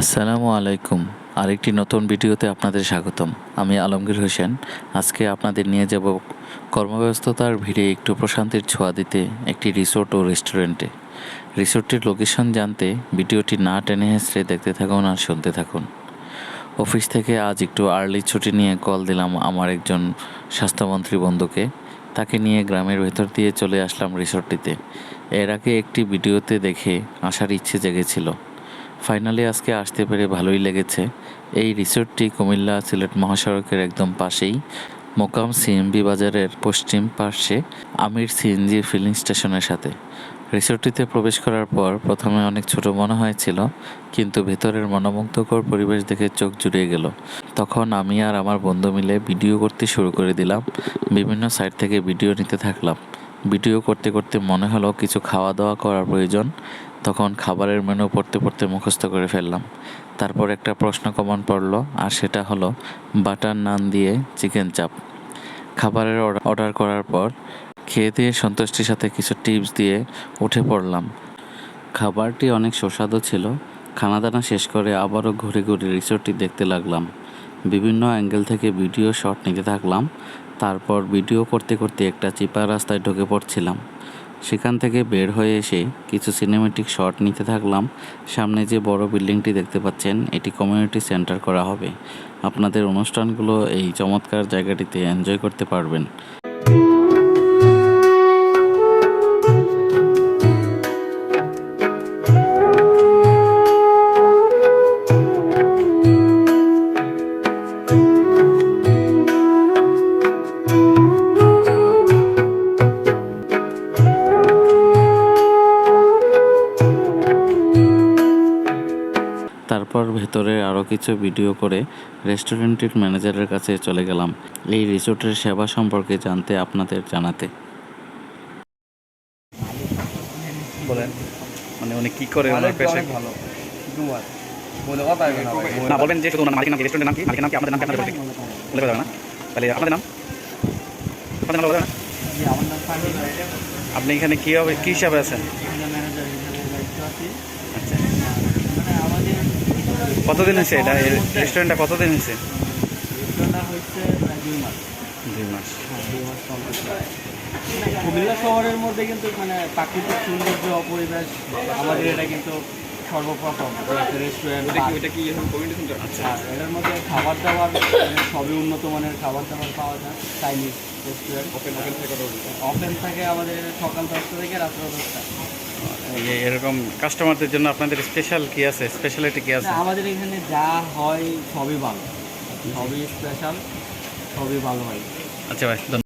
আসসালামু আলাইকুম। আরেকটি নতুন ভিডিওতে আপনাদের স্বাগতম। আমি আলমগীর হোসেন। আজকে আপনাদের নিয়ে যাব কর্মব্যস্ততার ভিড়ে একটু প্রশান্তির ছোঁয়া দিতে একটি রিসোর্ট ও রেস্টুরেন্টে। রিসোর্টটির লোকেশন জানতে ভিডিওটি না টেনে হেসড়ে দেখতে থাকুন আর শুনতে থাকুন। অফিস থেকে আজ একটু আর্লি ছুটি নিয়ে কল দিলাম আমার একজন স্বাস্থ্যমন্ত্রী বন্ধুকে। তাকে নিয়ে গ্রামের ভেতর দিয়ে চলে আসলাম রিসোর্টটিতে। এর আগে একটি ভিডিওতে দেখে আসার ইচ্ছে জেগেছিল। ফাইনালি আজকে আসতে পেরে ভালোই লেগেছে। এই রিসোর্টটি কুমিল্লা সিলেট মহাসড়কের একদম পাশেই। মোকাম সিএমবি বাজারের পশ্চিম পার্শ্বে আমির সিএনজি ফিলিং স্টেশনের সাথে। রিসোর্টটিতে প্রবেশ করার পর প্রথমে অনেক ছোট মনে হয়েছিল, কিন্তু ভেতরের মনোমুগ্ধকর পরিবেশ দেখে চোখ জুড়িয়ে গেল। তখন আমি আর আমার বন্ধু মিলে ভিডিও করতে শুরু করে দিলাম, বিভিন্ন সাইট থেকে ভিডিও নিতে থাকলাম। ভিডিও করতে করতে মনে হলো কিছু খাওয়া দাওয়া করার প্রয়োজন। তখন খাবারের মেনু পড়তে পড়তে মুখস্থ করে ফেললাম। তারপর একটা প্রশ্ন কমন পড়ল, আর সেটা হলো, বাটার নান দিয়ে চিকেন চাপ। খাবারের অর্ডার- করার পর খেয়ে দিয়ে সন্তুষ্টির সাথে কিছু টিপস দিয়ে উঠে পড়লাম। খাবারটি অনেক সুস্বাদু ছিল। খানাদানা শেষ করে আবারও ঘুরে ঘুরে রিসোর্টটি দেখতে লাগলাম। বিভিন্ন অ্যাঙ্গেল থেকে ভিডিও শট নিতে থাকলাম। তারপর ভিডিও করতে করতে একটা চিপা রাস্তায় ঢুকে পড়ছিলাম। সেখান থেকে বের হয়ে এসে কিছু সিনেমেটিক শট নিতে থাকলাম। সামনে যে বড় বিল্ডিংটি দেখতে পাচ্ছেন, এটি কমিউনিটি সেন্টার করা হবে। আপনাদের অনুষ্ঠানগুলো এই চমৎকার জায়গাটিতে এনজয় করতে পারবেন। তারপর ভেতরে আরও কিছু ভিডিও করে রেস্টুরেন্টের ম্যানেজারের কাছে চলে গেলাম। এই রিসোর্টের সেবা সম্পর্কে জানতে আপনাদের জানাতে। বলেন। মানে উনি কি করে ওনার অনেক পেশা ভালো। ডুয়ার বলে কথা হবে না না বলবেন যে শুধু মালিকের নাম রেস্টুরেন্টের নাম কি? মালিকের নাম কি? আপনাদের নাম কি? আপনাদের বলতে বলে যাবে না তাহলে আপনাদের নাম? আপনাদের নাম বলে না আপনি এখানে কি হবে কি হিসাবে আছেন ম্যানেজার হিসেবে দায়িত্ব আছি আচ্ছা মানে আমাদের কতদিন আছে এটা? রেস্টুরেন্টটা কতদিন আছে দুই মাস। হ্যাঁ কুমিল্লা শহরের মধ্যে কিন্তু মানে প্রাকৃতিক সৌন্দর্য অপরিবেশ আমাদের এটা কিন্তু সর্বপ্রথম রেস্টুরেন্ট ওইটা কি আচ্ছা এটার মধ্যে খাবার দাবার সবই উন্নত মানের খাবার দাবার পাওয়া যায় চাইনিজ রেস্টুরেন্ট ওপেন ওপেন থেকে ওপেন থাকে আমাদের সকাল দশটা থেকে রাত্র দশটা। এই- এরকম কাস্টমারদের জন্য আপনাদের স্পেশাল কি আছে? স্পেশালিটি কি আছে? আমাদের এখানে যা হয় সবই ভালো। সবই স্পেশাল সবই ভালো হয়। আচ্ছা ভাই